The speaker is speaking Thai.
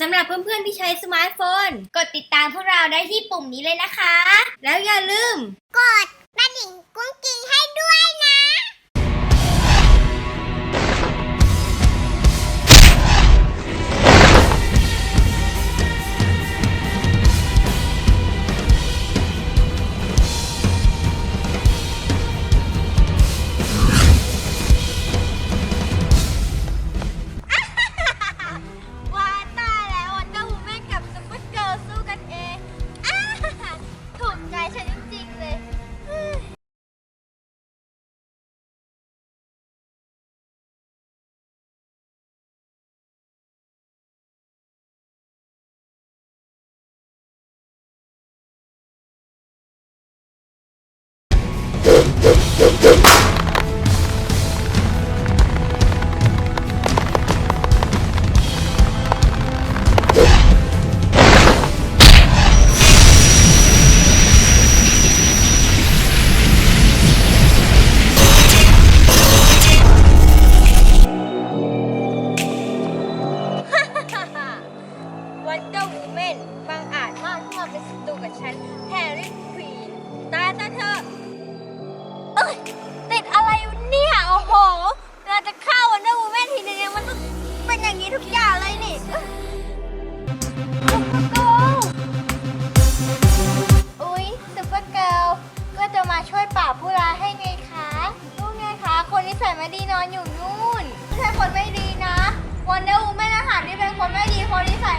สำหรับเพื่อนๆที่ใช้สมาร์ทโฟน กดติดตามพวกเราได้ที่ปุ่มนี้เลยนะคะ แล้วอย่าลืม วันเดอ่าวูแมนบางอาจมากที่มาเป็นศัตรูกับฉันแฮร์รี่ควีนตายซะเถอะ ติดอะไรเนี่ย โอ้โหเราจะเข้าวันเดอร์วูแมนทีนึงนมันต้องเป็นอย่างนี้ทุกอย่างเลยนี่ซุปเปอร์เกิลอุ๊ยซุปเปอร์เกิลก็จะมาช่วยปราบผู้ร้ายให้ไงคะรู้ไงคะ คนที่ใส่ไม่ดีนอนอยู่นู่นไม่ใช่คนไม่ดีนะวันเดอร์วูแมนอาหารที่เป็นคนไม่ดีคนที่ใส่